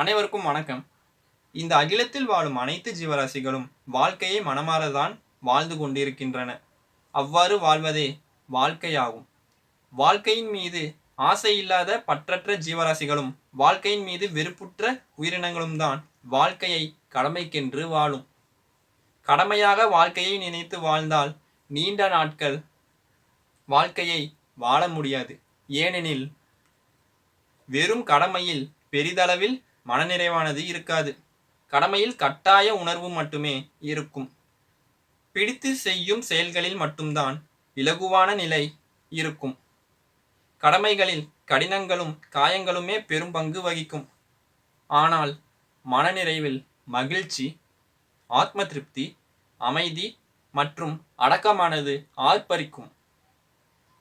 அனைவருக்கும் வணக்கம். இந்த அகிலத்தில் வாழும் அனைத்து ஜீவராசிகளும் வாழ்க்கையை மனமாறதான் வாழ்ந்து கொண்டிருக்கின்றன. அவ்வாறு வாழ்வதே வாழ்க்கையாகும். வாழ்க்கையின் மீது ஆசை இல்லாத பற்றற்ற ஜீவராசிகளும் வாழ்க்கையின் மீது வெறுப்புற்ற உயிரினங்களும் தான் வாழ்க்கையை கடமைக்கென்று வாழும். கடமையாக வாழ்க்கையை நினைத்து வாழ்ந்தால் நீண்ட நாட்கள் வாழ்க்கையை வாழ முடியாது. ஏனெனில் வெறும் கடமையில் பெரிதளவில் மனநிறைவானது இருக்காது. கடமையில் கட்டாய உணர்வு மட்டுமே இருக்கும். பிடித்து செய்யும் செயல்களில் மட்டும்தான் இலகுவான நிலை இருக்கும். கடமைகளில் கடினங்களும் காயங்களுமே பெரும் பங்கு வகிக்கும். ஆனால் மனநிறைவில் மகிழ்ச்சி ஆத்ம திருப்தி அமைதி மற்றும் அடக்கமானது ஆர்ப்பரிக்கும்.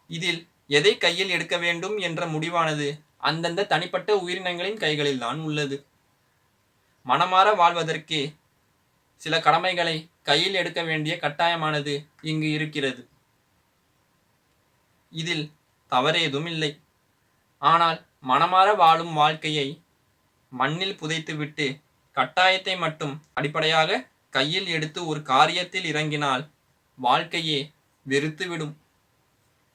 இதில் எதை கையில் எடுக்க வேண்டும் என்ற முடிவானது அந்தந்த தனிப்பட்ட உயிரினங்களின் கைகளில்தான் உள்ளது. மனமாற வாழ்வதற்கே சில கடமைகளை கையில் எடுக்க வேண்டிய கட்டாயமானது இங்கு இருக்கிறது. இதில் தவறேதும் இல்லை. ஆனால் மனமாற வாழும் வாழ்க்கையை மண்ணில் புதைத்துவிட்டு கட்டாயத்தை மட்டும் அடிப்படையாக கையில் எடுத்து ஒரு காரியத்தில் இறங்கினால் வாழ்க்கையே வெறுத்துவிடும்.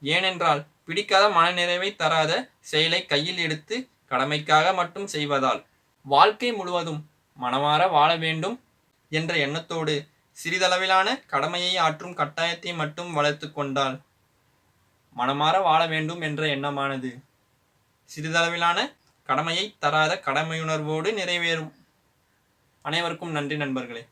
ஏனென்றால் பிடிக்காத மனநிறைவை தராத செயலை கையில் எடுத்து கடமைக்காக மட்டும் செய்வதால் வாழ்க்கை முழுவதும் மனமாற வாழ வேண்டும் என்ற எண்ணத்தோடு சிறிதளவிலான கடமையை ஆற்றும் கட்டாயத்தை மட்டும் வளர்த்து கொண்டால் மனமாற வாழ வேண்டும் என்ற எண்ணமானது. சிறிதளவிலான கடமையை தராத கடமையுணர்வோடு நிறைவேறும். அனைவருக்கும் நன்றி நண்பர்களே.